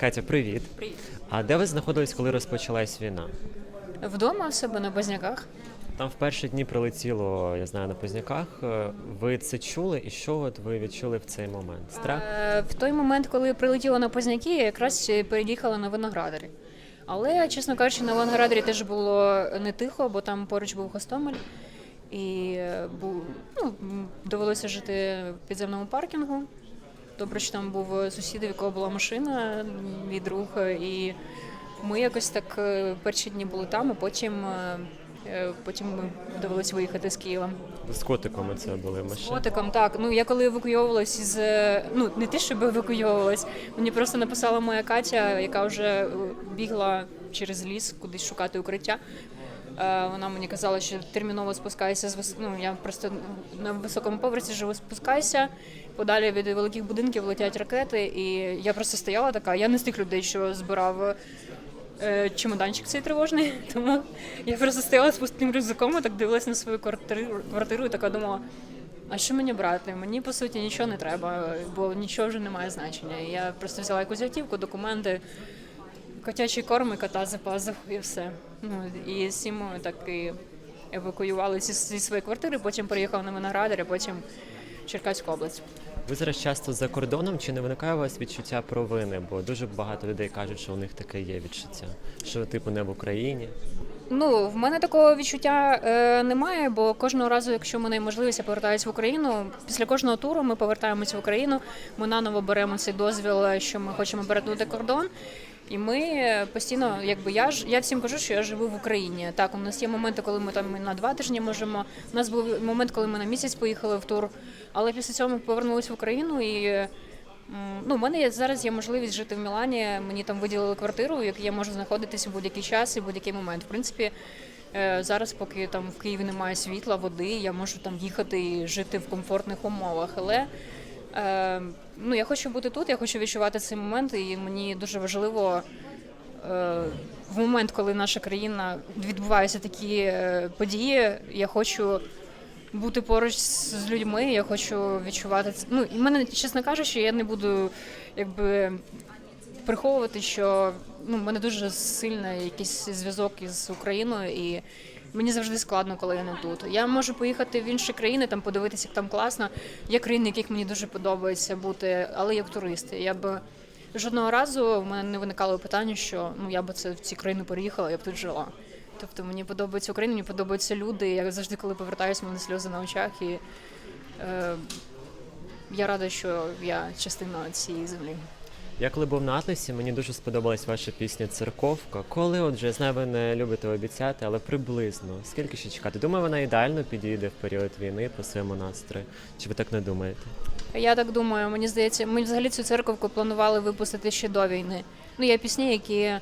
Катя, привіт. Привіт. А де ви знаходились, коли розпочалась війна? Вдома в себе на Базняках. Там в перші дні прилетіло, я знаю, на Позняках. Е, Ви це чули, і що от ви відчули в цей момент? Страх? Е, В той момент, коли прилетіло на Позняки, я якраз переїхала на Виноградарі. Але, чесно кажучи, на Виноградарі теж було не тихо, бо там поруч був Гостомель. І е, був, ну, довелося жити в підземному паркінгу. Добре, що там був сусід, у якого була машина, мій друг. І ми якось так е, перші дні були там, а потім, е, е, потім ми довелося виїхати з Києва. З котиками це були З котиком, так. Ну я коли евакуйовувалась із е, ну не те, щоб евакуйовувалась, мені просто написала моя Катя, яка вже е, бігла через ліс кудись шукати укриття. Е, Вона мені казала, що терміново спускайся з вис... ну, я просто на високому поверсі живу, спускайся. Подалі від великих будинків летять ракети, і я просто стояла така. Я не з тих людей, що збирав е, чемоданчик цей тривожний. Тому я просто стояла з пустим рюкзаком і так дивилась на свою квартиру, квартиру і така думала. А що мені брати? Мені по суті нічого не треба, бо нічого вже не має значення. Я просто взяла якусь автівку, документи, котячий корм і кота за пазуху і все. Ну і з цим ми так і евакуювалися зі своєї квартири, потім переїхав на Виноградар, а потім в Черкаську область. Ви зараз часто за кордоном чи не виникає у вас відчуття провини? Бо дуже багато людей кажуть, що у них таке є відчуття, що типу не в Україні. Ну, в мене такого відчуття е, немає, бо кожного разу, якщо в мене є можливість, я повертаюся в Україну. Після кожного туру ми повертаємося в Україну. Ми наново беремо цей дозвіл, що ми хочемо перетнути кордон. І ми постійно, якби я ж я всім кажу, що я живу в Україні. Так, у нас є моменти, коли ми там на два тижні можемо. У нас був момент, коли ми на місяць поїхали в тур. Але після цього ми повернулися в Україну і. Ну, у мене є, зараз є можливість жити в Мілані. Мені там виділили квартиру, в якій я можу знаходитися в будь-який час і в будь-який момент. В принципі, е, зараз, поки там в Києві немає світла, води, я можу там їхати і жити в комфортних умовах. Але е, ну, я хочу бути тут, я хочу відчувати цей момент, і мені дуже важливо е, в момент, коли наша країна відбуваються такі е, події, я хочу бути поруч з людьми. Я хочу відчувати це. Ну і мене, чесно кажучи, я не буду якби приховувати, що ну в мене дуже сильний якийсь зв'язок із Україною і. Мені завжди складно, коли я не тут. Я можу поїхати в інші країни, там подивитися, як там класно. Є країни, яких мені дуже подобається бути, але як турист. Я б жодного разу в мене не виникало питання, що ну я б це в ці країни переїхала, я б тут жила. Тобто мені подобається Україна, мені подобаються люди. Я завжди, коли повертаюся, мене сльози на очах, і е, я рада, що я частина цієї землі. Я коли був на Атласі, мені дуже сподобалась ваша пісня Церковка. Коли отже, я знаю, ви не любите обіцяти, але приблизно скільки ще чекати? Думаю, вона ідеально підійде в період війни по своєму настрою. Чи ви так не думаєте? Я так думаю, мені здається, ми взагалі цю церковку планували випустити ще до війни. Ну, є пісні, які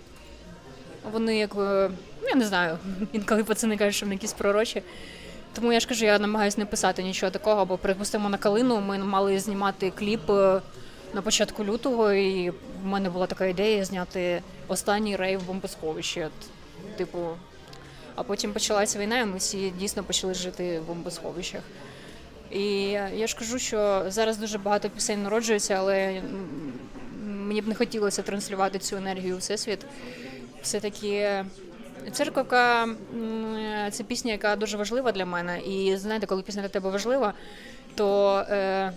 вони як е, ну, я не знаю, інколи пацани кажуть, що вони якісь пророчі. Тому я ж кажу, я намагаюся не писати нічого такого, бо припустимо на калину. Ми мали знімати кліп е, на початку лютого, і в мене була така ідея зняти останній рейв в бомбосховищі. Типу, а потім почалася війна, і ми всі дійсно почали жити в бомбосховищах. І я ж кажу, що зараз дуже багато пісень народжується, але мені б не хотілося транслювати цю енергію у всесвіт. Все-таки церковка це пісня, яка дуже важлива для мене. І знаєте, коли пісня для тебе важлива, то е,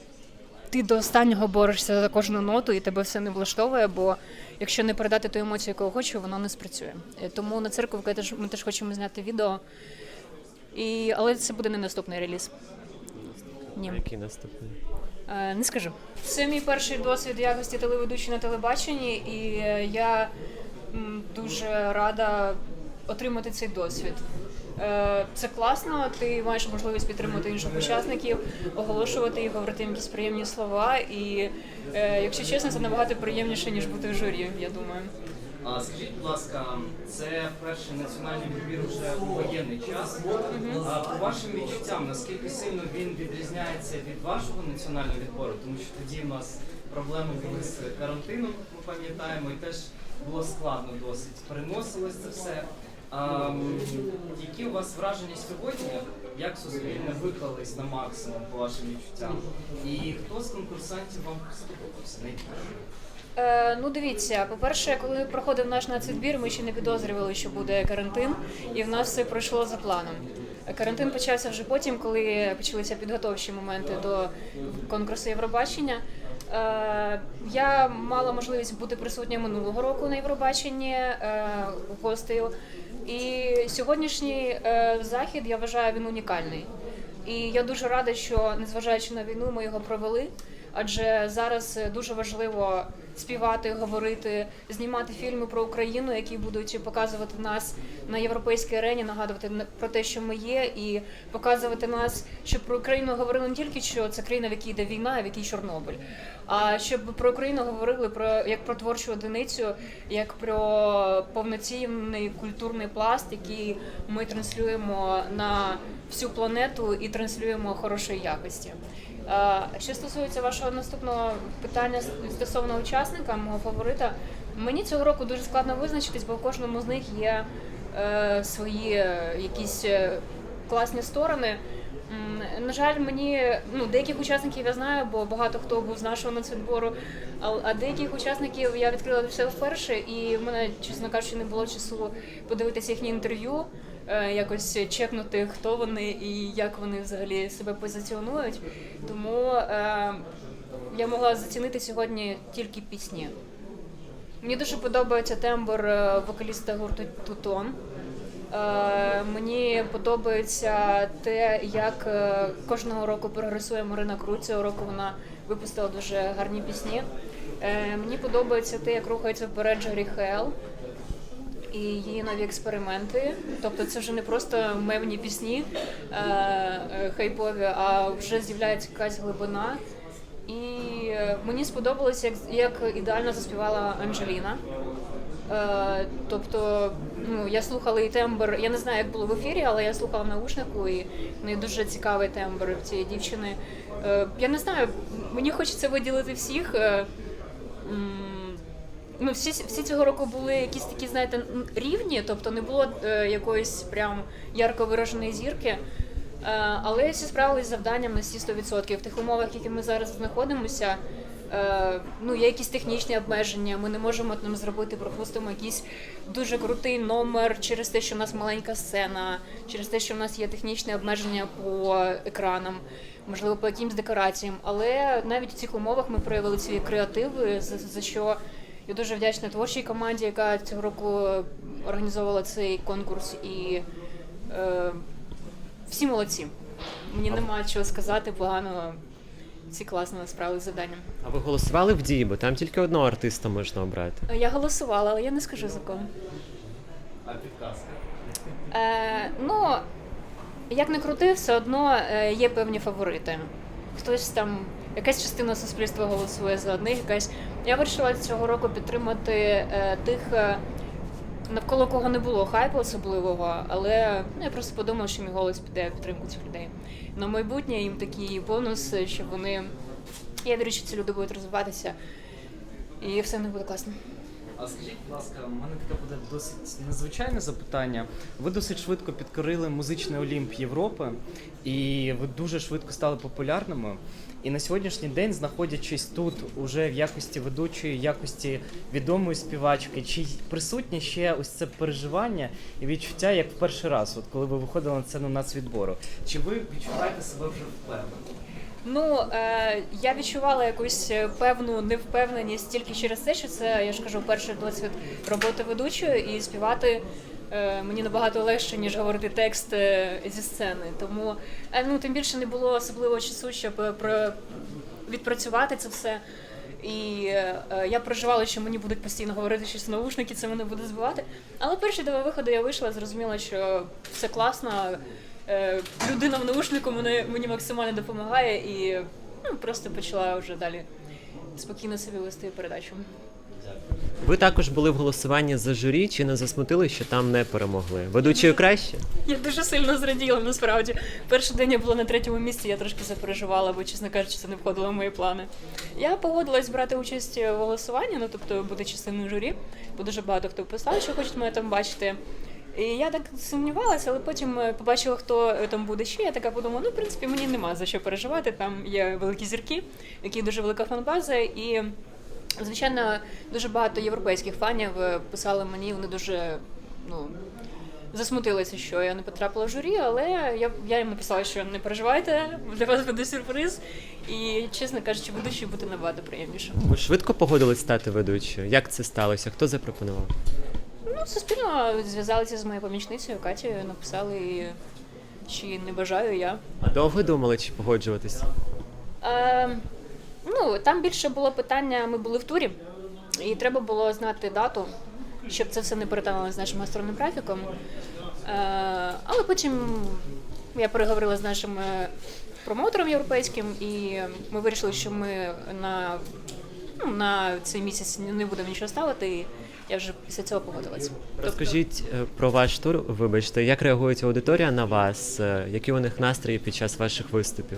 ти до останнього борешся за кожну ноту, і тебе все не влаштовує, бо якщо не передати ту емоцію, яку хочу, воно не спрацює. Е, Тому на церковку теж, ми теж хочемо зняти відео. І, але це буде не наступний реліз. Ні. Який наступний? Е, Не скажу. Це мій перший досвід якості телеведучої на телебаченні, і е, я дуже рада отримати цей досвід. Е, Це класно, ти маєш можливість підтримати інших учасників, оголошувати їх, говорити їм якісь приємні слова. І, е, якщо чесно, це набагато приємніше, ніж бути в журі, я думаю. А скажіть, будь ласка, це перший національний відбір вже у воєнний час. А по вашим відчуттям, наскільки сильно він відрізняється від вашого національного відбору? Тому що тоді в нас проблеми були з карантином, ми пам'ятаємо, і теж було складно досить. Переносилось це все. А, які у вас враження сьогодні? Як суспільне виклались на максимум по вашим відчуттям? І хто з конкурсантів вам сподобався? Е, ну дивіться, по-перше, коли проходив наш нацвідбір, ми ще не підозрювали, що буде карантин, і в нас все пройшло за планом. Карантин почався вже потім, коли почалися підготовчі моменти до конкурсу Євробачення. Е, я мала можливість бути присутня минулого року на Євробаченні е, гостею. І сьогоднішній е, захід я вважаю він унікальний. І я дуже рада, що незважаючи на війну, ми його провели. Адже зараз е, дуже важливо співати, говорити, знімати фільми про Україну, які будуть показувати нас на європейській арені, нагадувати на- про те, що ми є, і показувати нас, щоб про Україну говорили не тільки що це країна, в якій йде війна, в якій Чорнобиль, а щоб про Україну говорили про як про творчу одиницю, як про повноцінний культурний пласт, який ми транслюємо на всю планету і транслюємо хорошої якості. Що стосується вашого наступного питання стосовно учасника, мого фаворита, мені цього року дуже складно визначитись, бо в кожному з них є свої е, якісь е, класні сторони. На жаль, мені ну деяких учасників я знаю, бо багато хто був з нашого нацвідбору, а, деяких учасників я відкрила все вперше, і в мене, чесно кажучи, не було часу подивитися їхні інтерв'ю, е, якось чекнути, хто вони і як вони взагалі себе позиціонують. Тому е, я могла зацінити сьогодні тільки пісні. Мені дуже подобається тембр е, вокаліста гурту Тутон. Е, Мені подобається те, як е, кожного року прогресує Марина Круть. Цього року вона випустила дуже гарні пісні. Мені подобається те, як рухається вперед Джері Хелл і її нові експерименти. Тобто це вже не просто мемні пісні хайпові, а вже з'являється якась глибина. І мені сподобалося, як, як ідеально заспівала Анджеліна. Е, тобто, ну я слухала і тембр. Я не знаю, як було в ефірі, але я слухала наушнику, і в дуже цікавий тембр в цієї дівчини. Е, я не знаю, мені хочеться виділити всіх. Е, Ну, всі, всі цього року були якісь такі, знаєте, рівні, тобто не було е, якоїсь прям ярко вираженої зірки. Е, але всі справились з завданням на всі 100%. В тих умовах, яких ми зараз знаходимося, е, ну, є якісь технічні обмеження. Ми не можемо там зробити, пропустимо якийсь дуже крутий номер через те, що в нас маленька сцена, через те, що в нас є технічні обмеження по екранам, можливо, по якимсь декораціям. Але навіть в цих умовах ми проявили свій креатив, за, за що я дуже вдячна творчій команді, яка цього року організовувала цей конкурс і. Е, всі молодці. Мені немає чого сказати поганого. Всі класно справилися з завданням. А ви голосували в дії, бо там тільки одного артиста можна обрати. Я голосувала, але я не скажу за кого. А підказка? Е, ну, як не крути, все одно е, є певні фаворити. Хтось там, якась частина суспільства голосує за одних, якась. Я вирішила цього року підтримати е, тих, е, навколо кого не було хайпу особливого, але ну, я просто подумала, що мій голос піде в підтримку цих людей. На майбутнє їм такий бонус, щоб вони. Я вірю, що ці люди будуть розвиватися, і все них буде класно. А скажіть, будь ласка, у мене таке буде досить незвичайне запитання. Ви досить швидко підкорили музичний Олімп Європи, і ви дуже швидко стали популярними. І на сьогоднішній день, знаходячись тут, уже в якості ведучої, якості відомої співачки, чи присутнє ще ось це переживання і відчуття, як в перший раз, от коли ви виходили на сцену нацвідбору? Чи ви відчуваєте себе вже впевнено? Ну е, я відчувала якусь е, певну невпевненість тільки через те, що це я ж кажу, перший досвід роботи ведучою і співати. е, Мені набагато легше, ніж говорити текст е, зі сцени. Тому ну тим більше не було особливого часу, щоб про відпрацювати це все. І я переживала, що мені будуть постійно говорити щось наушники, це мене буде збивати. Але перші два виходи я вийшла, зрозуміла, що все класно. Е, людина в наушнику мене, мені максимально допомагає і ну, просто почала вже далі спокійно собі вести передачу. Ви також були в голосуванні за журі, чи не засмутили, що там не перемогли? Ведучою краще? Я дуже сильно зраділа насправді. Перший день я була на третьому місці, я трошки запереживала, бо, чесно кажучи, це не входило в мої плани. Я погодилась брати участь в голосуванні, ну тобто бути частиною журі, бо дуже багато хто писав, що хочуть мене там бачити. І я так сумнівалася, але потім е, побачила, хто е, там буде ще. Я така подумала, ну в принципі мені нема за що переживати. Там є великі зірки, які дуже велика фанбаза, і Звичайно, дуже багато європейських фанів е, писали мені, вони дуже ну, засмутилися, що я не потрапила в журі, але я, я їм написала, що не переживайте, для вас буде сюрприз. І, чесно кажучи, ведучою бути набагато приємніше. Ви швидко погодились стати ведучою? Як це сталося? Хто запропонував? Ну, суспільно зв'язалися з моєю помічницею Катєю, написали, чи не бажаю я. А довго думали, чи погоджуватись? Е, ну, там більше було питання, ми були в турі, і треба було знати дату, щоб це все не перетинулося з нашим гастрольним графіком. Е, але потім я переговорила з нашим е, промоутером європейським, і ми вирішили, що ми на, ну, на цей місяць не будемо нічого ставити. Я вже після цього погодилась. Розкажіть е, про ваш тур. Вибачте, як реагує аудиторія на вас? Е, Які у них настрої під час ваших виступів?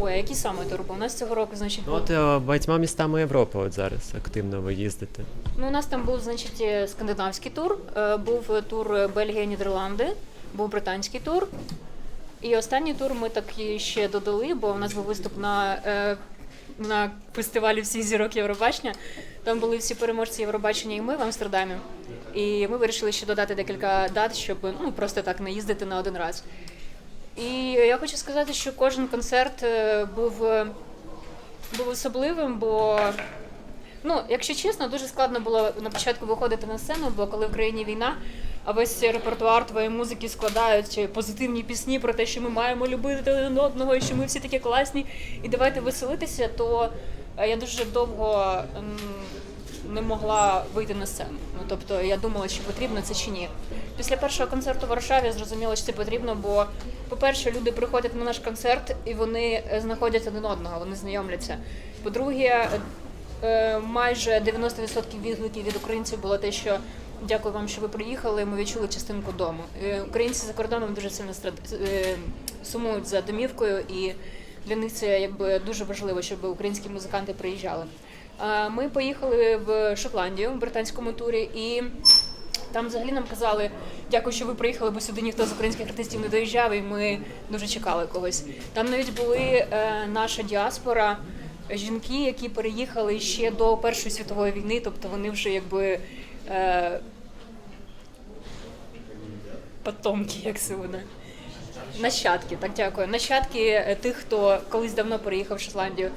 Ой, а який саме тур? був? У нас цього року, значить, Ну от е, багатьма містами Європи от зараз активно ви їздите. Ну, у нас там був, значить, скандинавський тур, був тур Бельгія, Нідерланди, був британський тур. І останній тур ми так ще додали, бо у нас був виступ на, на фестивалі всіх зірок Євробачення. Там були всі переможці Євробачення і ми в Амстердамі. І ми вирішили ще додати декілька дат, щоб ну, просто так не їздити на один раз. І я хочу сказати, що кожен концерт е, був, е, був особливим, бо Ну, якщо чесно, дуже складно було на початку виходити на сцену, бо коли в країні війна, весь репертуар твоєї музики складають позитивні пісні про те, що ми маємо любити один одного, і що ми всі такі класні, і давайте веселитися, то е, я дуже довго не могла вийти на сцену. Ну тобто я думала, чи потрібно це чи ні. Після першого концерту в Варшаві зрозуміла, що це потрібно, бо, по-перше, люди приходять на наш концерт і вони е, знаходять один одного, вони знайомляться. По-друге, е, майже 90% відгуків від українців було те, що дякую вам, що ви приїхали. Ми відчули частинку дому. Е, Українці за кордоном дуже сильно е, сумують за домівкою, і для них це якби дуже важливо, щоб українські музиканти приїжджали. Ми поїхали в Шотландію в британському турі і. Там взагалі нам казали, дякую, що ви приїхали, бо сюди ніхто з українських артистів не доїжджав, і ми дуже чекали когось. Там навіть були е, наша діаспора, жінки, які переїхали ще до Першої світової війни, тобто вони вже якби е, потомки, як це буде. Нащадки, так дякую. Нащадки е, тих, хто колись давно переїхав в Шотландію.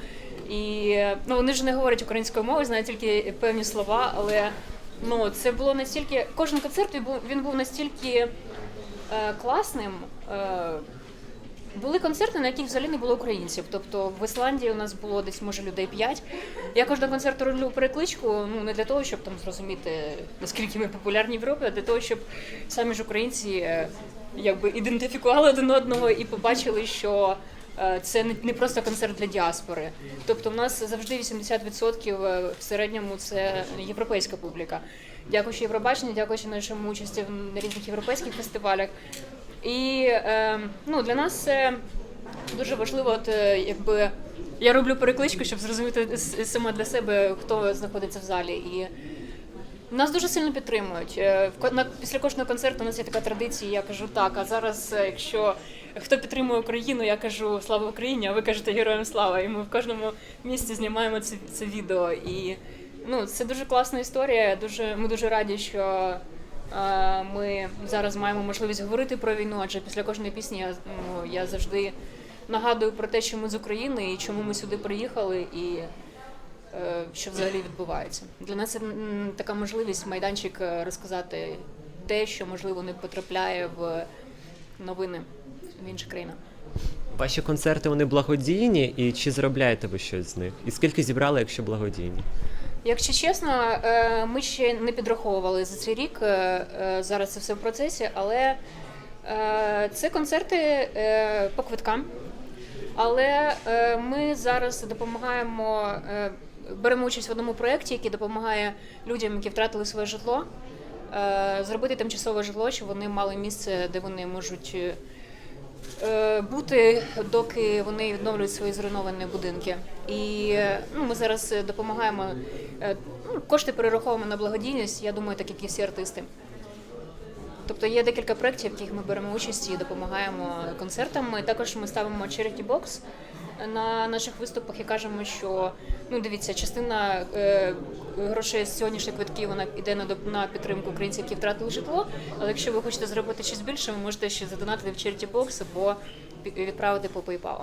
І е, ну вони ж не говорять українською мовою, знають тільки певні слова, але ну це було настільки. Кожен концерт він був настільки е, класним. Е, були концерти, на яких взагалі не було українців. Тобто в Ісландії у нас було десь може людей 5. Я кожного концерту роблю перекличку, ну не для того, щоб там зрозуміти наскільки ми популярні в Європі, а для того, щоб самі ж українці е, якби ідентифікували один одного і побачили, що е, це не не просто концерт для діаспори. Тобто, в нас завжди 80% е, в середньому це європейська публіка. Дякуючи Євробаченню, дякуючи нашому участі на різних європейських фестивалях. І е, ну, для нас це дуже важливо, от, е, якби я роблю перекличку, щоб зрозуміти с- сама для себе, хто знаходиться в залі. І нас дуже сильно підтримують. Е, Після кожного концерту у нас є така традиція, я кажу так, а зараз, е, якщо хто підтримує Україну, я кажу слава Україні, а ви кажете героям слава. І ми в кожному місці знімаємо це, це відео. І ну, це дуже класна історія. Дуже, ми дуже раді, що ми зараз маємо можливість говорити про війну, адже після кожної пісні я, ну, я завжди нагадую про те, що ми з України і чому ми сюди приїхали. І е, що взагалі відбувається. Для нас це така можливість майданчик е, розказати те, що можливо не потрапляє в новини в інших країнах. Ваші концерти вони благодійні, і чи заробляєте ви щось з них? І скільки зібрали, якщо благодійні? Якщо чесно, е, ми ще не підраховували за цей рік. е, е, Зараз це все в процесі, але це концерти по квиткам. Але ми зараз допомагаємо, беремо участь в одному проєкті, який допомагає людям, які втратили своє житло, зробити тимчасове житло, щоб вони мали місце, де вони можуть бути, доки вони відновлюють свої зруйновані будинки. І е, ну, ми зараз е, допомагаємо. е, Ну, кошти перераховуємо на благодійність, я думаю, так як і всі артисти. Тобто є декілька проєктів, в яких ми беремо участь і допомагаємо концертам. Також ми ставимо charity box, на наших виступах і кажемо, що ну дивіться, частина е, грошей з сьогоднішніх квитків вона йде на на підтримку українців, які втратили житло. Але якщо ви хочете зробити щось більше, ви можете ще задонатити в Charity Box або відправити по PayPal.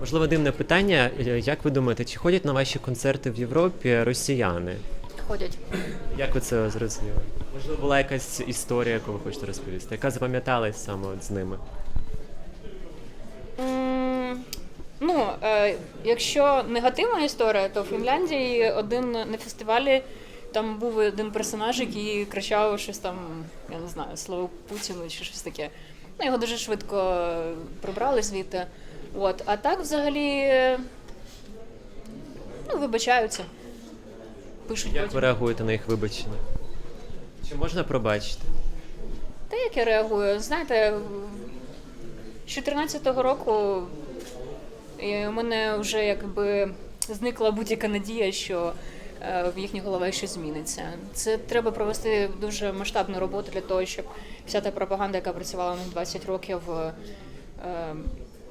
Можливо, дивне питання. Е, Як ви думаєте, чи ходять на ваші концерти в Європі росіяни? Ходять. Як ви це зрозуміли? Можливо, була якась історія, яку ви хочете розповісти, яка запам'яталась саме з ними? Ну, е, якщо негативна історія, то в Фінляндії один на фестивалі там був один персонаж, який кричав щось там, я не знаю, слово Путіну чи щось таке. Ну, його дуже швидко е, прибрали звідти. От. А так взагалі е, ну, вибачаються. Пишуть Як потім. ви реагуєте на їх вибачення? Чи можна пробачити? Та як я реагую? Знаєте, з 14-го року е, у мене вже якби зникла будь-яка надія, що е, в їхніх головах щось зміниться. Це треба провести дуже масштабну роботу для того, щоб вся та пропаганда, яка працювала них 20 років, е,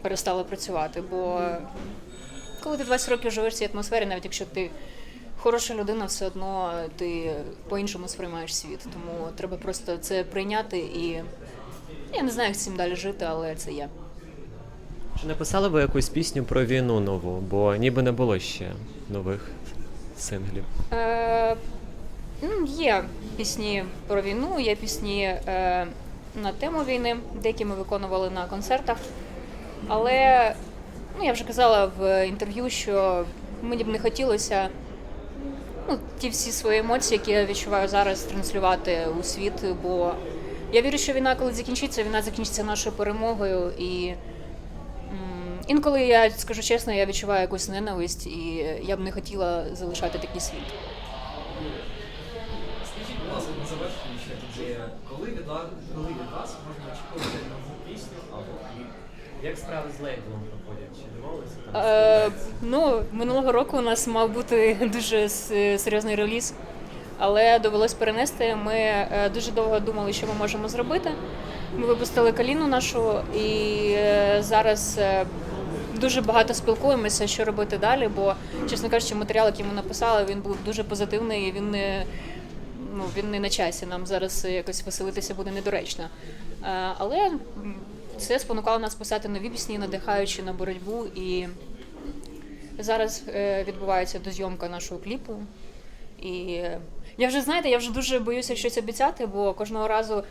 перестала працювати. Бо коли ти 20 років живеш в цій атмосфері, навіть якщо ти хороша людина, все одно ти по-іншому сприймаєш світ. Тому треба просто це прийняти і я не знаю, як цим далі жити, але це є. Чи написали ви якусь пісню про війну нову? Бо ніби не було ще нових синглів. Е, ну, є пісні про війну, є пісні е, на тему війни, деякі ми виконували на концертах. Але ну, я вже казала в інтерв'ю, що мені б не хотілося ну, ті всі свої емоції, які я відчуваю зараз, транслювати у світ. Бо я вірю, що війна, коли закінчиться, війна закінчиться нашою перемогою. І інколи я скажу чесно, я відчуваю якусь ненависть, і я б не хотіла залишати такий світ. Скажіть, будь ласка, на завершення ще тоді, коли від вас, коли від вас можна очікувати нову пісню або кліп? Як справи з лейблом проходять? Чи домовилися Е, ну, минулого року у нас мав бути дуже с- серйозний реліз, але довелось перенести. Ми е, дуже довго думали, що ми можемо зробити. Ми випустили каліну нашу і е, зараз е, дуже багато спілкуємося, що робити далі. Бо, чесно кажучи, матеріал, який ми написали, він був дуже позитивний. і Він не ну він не на часі. Нам зараз якось веселитися буде недоречно. Е, Але це спонукало нас писати нові пісні, надихаючи на боротьбу. І зараз е, відбувається дозйомка нашого кліпу. І я вже знаєте, я вже дуже боюся щось обіцяти, бо кожного разу,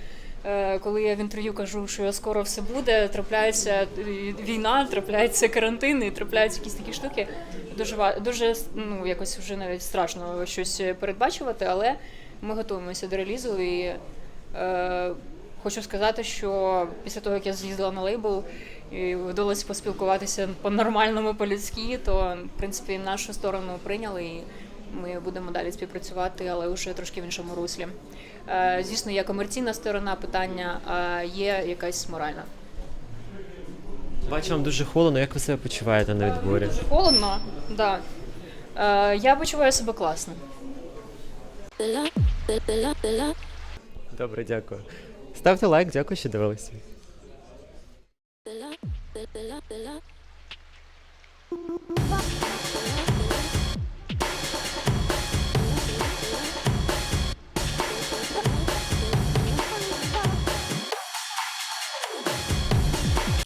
коли я в інтерв'ю кажу, що скоро все буде, трапляється е, війна, трапляється карантин і трапляються якісь такі штуки. Дуже дуже ну якось вже навіть страшно щось передбачувати, але ми готуємося до релізу і е, хочу сказати, що після того, як я з'їздила на лейбл і вдалося поспілкуватися по-нормальному, по-людськи, то в принципі нашу сторону прийняли і ми будемо далі співпрацювати, але вже трошки в іншому руслі. Е, звісно, є комерційна сторона питання, а є якась моральна. Бачу, вам дуже холодно. Як ви себе почуваєте на відборі? Дуже Холодно, так. Да. Е, я почуваю себе класно. Добре, дякую. Ставте лайк, дякую, що дивилися.